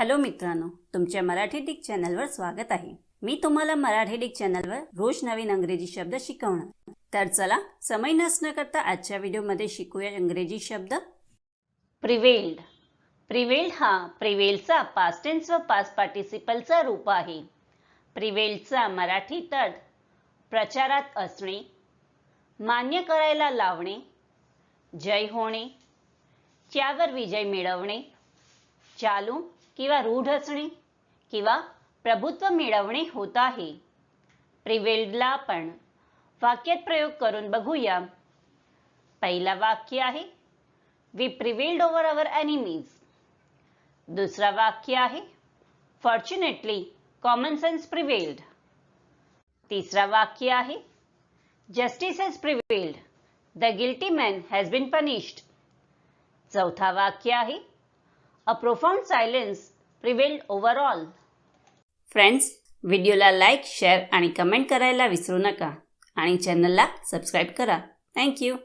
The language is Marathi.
हॅलो मित्रांनो तुमच्या मराठी डिक चॅनलवर स्वागत आहे. मी तुम्हाला मराठी डिक चॅनलवर रोज नवीन अंग्रेजी शब्द शिकवणार. तर चला समय नसणं करता आजच्या व्हिडिओमध्ये शिकूया इंग्रजी शब्द. प्रिवेल्ड. प्रिवेल्ड हा प्रिवेलचा पास्टेन्स व पास पार्टिसिपलचा रूप आहे. प्रिवेल्डचा मराठी तट प्रचारात असणे मान्य करायला लावणे जय होणे त्यावर विजय मिळवणे चालू किंवा रूढ असणे किंवा प्रभुत्व मिळवणे होत आहे. प्रिवेल्डला आपण वाक्यात प्रयोग करून बघूया. पहिला वाक्य आहे we prevailed over our enemies दुसरा वाक्य आहे फॉर्च्युनेटली कॉमन सेन्स प्रिवेल्ड तिसरा वाक्य आहे justice has prevailed the guilty man has been punished चौथा वाक्य आहे a profound silence prevailed overall friends व्हिडिओला लाईक शेअर आणि कमेंट करायला विसरू नका. आणि चॅनलला सबस्क्राईब करा. थँक्यू